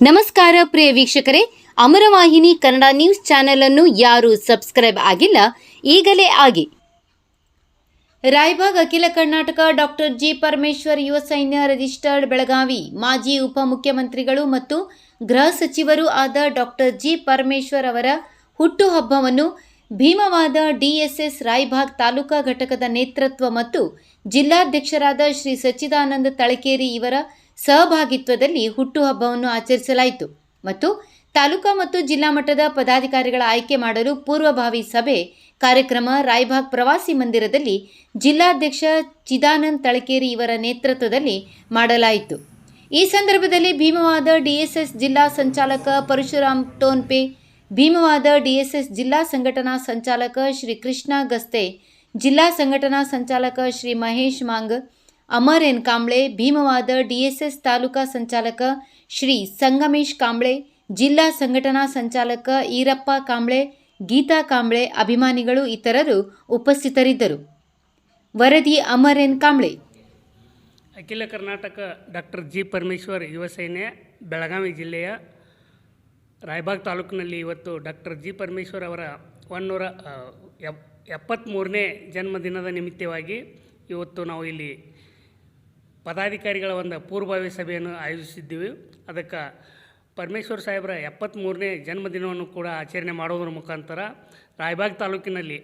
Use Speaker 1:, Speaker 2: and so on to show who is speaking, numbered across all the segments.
Speaker 1: ನಮಸ್ಕಾರ ಪ್ರಿಯ ವೀಕ್ಷಕರೇ, ಅಮರವಾಹಿನಿ Kannada news channel ಅನ್ನು ಯಾರು ಸಬ್ಸ್ಕ್ರೈಬ್ ಆಗಿಲ್ಲ, ಈಗಲೇ ಆಗಿ. ರಾಯಬಾಗ್ ಅಖಿಲ ಕರ್ನಾಟಕ ಡಾಕ್ಟರ್ ಜಿ ಪರಮೇಶ್ವರ್ ಯುವ ಸೈನ್ಯ ರಿಜಿಸ್ಟರ್ಡ್ ಬೆಳಗಾವಿ ಮಾಜಿ ಉಪಮುಖ್ಯಮಂತ್ರಿಗಳು ಮತ್ತು ಗೃಹ ಸಚಿವರೂ ಆದ ಡಾಕ್ಟರ್ ಜಿ ಪರಮೇಶ್ವರ್ ಅವರ ಹುಟ್ಟುಹಬ್ಬವನ್ನು ಭೀಮವಾದ ಡಿಎಸ್ಎಸ್ ರಾಯಬಾಗ್ ತಾಲೂಕಾ ಘಟಕದ ನೇತೃತ್ವ ಮತ್ತು ಜಿಲ್ಲಾಧ್ಯಕ್ಷರಾದ ಶ್ರೀ ಸಚ್ಚಿದಾನಂದ ತಳಕೇರಿ ಇವರ ಸಹಭಾಗಿತ್ವದಲ್ಲಿ ಹುಟ್ಟುಹಬ್ಬವನ್ನು ಆಚರಿಸಲಾಯಿತು ಮತ್ತು ತಾಲೂಕಾ ಮತ್ತು ಜಿಲ್ಲಾ ಮಟ್ಟದ ಪದಾಧಿಕಾರಿಗಳ ಆಯ್ಕೆ ಮಾಡಲು ಪೂರ್ವಭಾವಿ ಸಭೆ ಕಾರ್ಯಕ್ರಮ ರಾಯಬಾಗ್ ಪ್ರವಾಸಿ ಮಂದಿರದಲ್ಲಿ ಜಿಲ್ಲಾಧ್ಯಕ್ಷ ಚಿದಾನಂದ್ ತಳಕೇರಿ ಇವರ ನೇತೃತ್ವದಲ್ಲಿ ಮಾಡಲಾಯಿತು. ಈ ಸಂದರ್ಭದಲ್ಲಿ ಭೀಮವಾದ ಡಿಎಸ್ಎಸ್ ಜಿಲ್ಲಾ ಸಂಚಾಲಕ ಪರಶುರಾಮ್ ಟೋನ್ಪೆ, ಭೀಮವಾದ ಡಿಎಸ್ಎಸ್ ಜಿಲ್ಲಾ ಸಂಘಟನಾ ಸಂಚಾಲಕ ಶ್ರೀ ಕೃಷ್ಣ ಗಸ್ತೆ, ಜಿಲ್ಲಾ ಸಂಘಟನಾ ಸಂಚಾಲಕ Shri Mahesh Mang Amar N Kamble, Bhimavada D S S taluka ಸಂಚಾಲಕ ಶ್ರೀ ಸಂಗಮೇಶ್ ಕಾಂಬ್ಳೆ, ಜಿಲ್ಲಾ ಸಂಘಟನಾ ಸಂಚಾಲಕ ಈರಪ್ಪ ಕಾಂಬ್ಳೆ, ಗೀತಾ ಕಾಂಬ್ಳೆ ಅಭಿಮಾನಿಗಳು ಇತರರು ಉಪಸ್ಥಿತರಿದ್ದರು. ವರದಿ ಅಮರ್ ಎನ್ ಕಾಂಬ್ಳೆ.
Speaker 2: ಅಖಿಲ ಕರ್ನಾಟಕ ಡಾಕ್ಟರ್ ಜಿ ಪರಮೇಶ್ವರ್ ಯುವ ಸೇನೆ, ಬೆಳಗಾವಿ ಜಿಲ್ಲೆಯ ರಾಯಬಾಗ್ ತಾಲೂಕಿನಲ್ಲಿ ಇವತ್ತು ಡಾಕ್ಟರ್ ಜಿ ಪರಮೇಶ್ವರ್ ಅವರ ಒನ್ನೂರ ಎಪ್ ಎಪ್ಪತ್ತ್ಮೂರನೇ ಜನ್ಮದಿನದ ನಿಮಿತ್ತವಾಗಿ ಇವತ್ತು ನಾವು ಇಲ್ಲಿ ಪದಾಧಿಕಾರಿಗಳ ಒಂದು ಪೂರ್ವಭಾವಿ ಸಭೆಯನ್ನು ಆಯೋಜಿಸಿದ್ದೀವಿ. ಅದಕ್ಕೆ ಪರಮೇಶ್ವರ್ ಸಾಹೇಬರ ಎಪ್ಪತ್ತ್ಮೂರನೇ ಜನ್ಮದಿನವನ್ನು ಕೂಡ ಆಚರಣೆ ಮಾಡೋದ್ರ ಮುಖಾಂತರ ರಾಯಬಾಗ್ ತಾಲೂಕಿನಲ್ಲಿ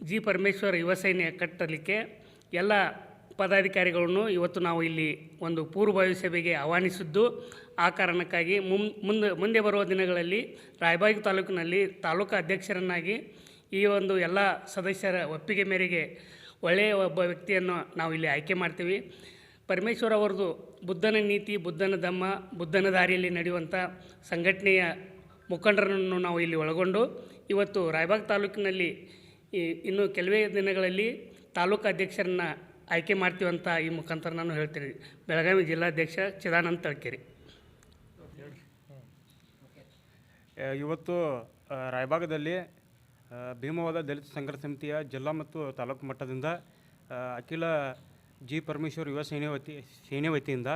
Speaker 2: ಜಿ ಪರಮೇಶ್ವರ್ ಯುವ ಸೈನ್ಯ ಕಟ್ಟಲಿಕ್ಕೆ ಎಲ್ಲ ಪದಾಧಿಕಾರಿಗಳನ್ನು ಇವತ್ತು ನಾವು ಇಲ್ಲಿ ಒಂದು ಪೂರ್ವಭಾವಿ ಸಭೆಗೆ ಆಹ್ವಾನಿಸಿದ್ದು. ಆ ಕಾರಣಕ್ಕಾಗಿ ಮುಂದೆ ಮುಂದೆ ಬರುವ ದಿನಗಳಲ್ಲಿ ರಾಯಬಾಗ್ ತಾಲೂಕಿನಲ್ಲಿ ತಾಲೂಕು ಅಧ್ಯಕ್ಷರನ್ನಾಗಿ ಈ ಒಂದು ಎಲ್ಲ ಸದಸ್ಯರ ಒಪ್ಪಿಗೆ ಮೇರೆಗೆ ಒಳ್ಳೆಯ ಒಬ್ಬ ವ್ಯಕ್ತಿಯನ್ನು ನಾವು ಇಲ್ಲಿ ಆಯ್ಕೆ ಮಾಡ್ತೀವಿ. ಪರಮೇಶ್ವರ್ ಅವರದು ಬುದ್ಧನ ನೀತಿ, ಬುದ್ಧನ ಧಮ್ಮ ಬುದ್ಧನ ದಾರಿಯಲ್ಲಿ ನಡೆಯುವಂಥ ಸಂಘಟನೆಯ ಮುಖಂಡರನ್ನು ನಾವು ಇಲ್ಲಿ ಒಳಗೊಂಡು, ಇವತ್ತು ರಾಯಬಾಗ್ ತಾಲೂಕಿನಲ್ಲಿ ಇನ್ನು ಕೆಲವೇ ದಿನಗಳಲ್ಲಿ ತಾಲೂಕು ಅಧ್ಯಕ್ಷರನ್ನ ಆಯ್ಕೆ ಮಾಡ್ತೀವಂತ ಈ ಮುಖಾಂತರ ನಾನು ಹೇಳ್ತೀನಿ. ಬೆಳಗಾವಿ ಜಿಲ್ಲಾಧ್ಯಕ್ಷ ಚಿದಾನಂದ ತಳ್ಕೇರಿ.
Speaker 3: ಇವತ್ತು ರಾಯಬಾಗದಲ್ಲಿ ಭೀಮವಾದ ದಲಿತ ಸಂಘರ್ಷ ಸಮಿತಿಯ ಜಿಲ್ಲಾ ಮತ್ತು ತಾಲೂಕು ಮಟ್ಟದಿಂದ ಅಖಿಲ ಜಿ ಪರಮೇಶ್ವರ್ ಯುವ ಸೇನೆ ವತಿ, ಸೇನೆ ವತಿಯಿಂದ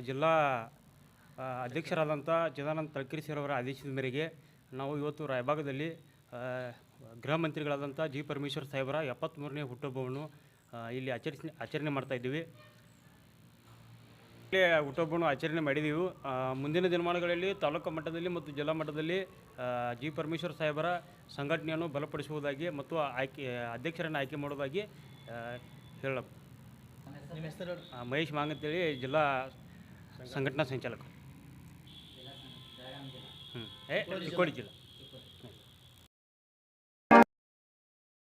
Speaker 3: ಜಿಲ್ಲಾ ಅಧ್ಯಕ್ಷರಾದಂಥ ಚಿದಾನಂದ ತಳಕೇರಿ ಸರ್ ಆದೇಶದ ಮೇರೆಗೆ ನಾವು ಇವತ್ತು ರಾಯಭಾಗದಲ್ಲಿ ಗೃಹ ಮಂತ್ರಿಗಳಾದಂಥ ಜಿ ಪರಮೇಶ್ವರ್ ಸಾಹೇಬರ ಎಪ್ಪತ್ತ್ಮೂರನೇ ಹುಟ್ಟುಹಬ್ಬವನ್ನು ಇಲ್ಲಿ ಆಚರಿಸಿ, ಆಚರಣೆ ಮಾಡ್ತಾ ಇಲ್ಲಿ ಹುಟ್ಟುಹಬ್ಬವನ್ನು ಆಚರಣೆ ಮಾಡಿದೆವು. ಮುಂದಿನ ದಿನಮಾನಗಳಲ್ಲಿ ತಾಲೂಕು ಮಟ್ಟದಲ್ಲಿ ಮತ್ತು ಜಿಲ್ಲಾ ಮಟ್ಟದಲ್ಲಿ ಜಿ ಪರಮೇಶ್ವರ್ ಸಾಹೇಬರ ಸಂಘಟನೆಯನ್ನು ಬಲಪಡಿಸುವುದಾಗಿ ಮತ್ತು ಆಯ್ಕೆ ಅಧ್ಯಕ್ಷರನ್ನು ಆಯ್ಕೆ ಮಾಡುವುದಾಗಿ ಹೇಳ. ಮಹೇಶ್ ಮಾಂಗ್ ಅಂತೇಳಿ ಜಿಲ್ಲಾ ಸಂಘಟನಾ ಸಂಚಾಲಕ. ಹ್ಞೂ ಏ ಚಿಕ್ಕೋಡಿ ಜಿಲ್ಲಾ.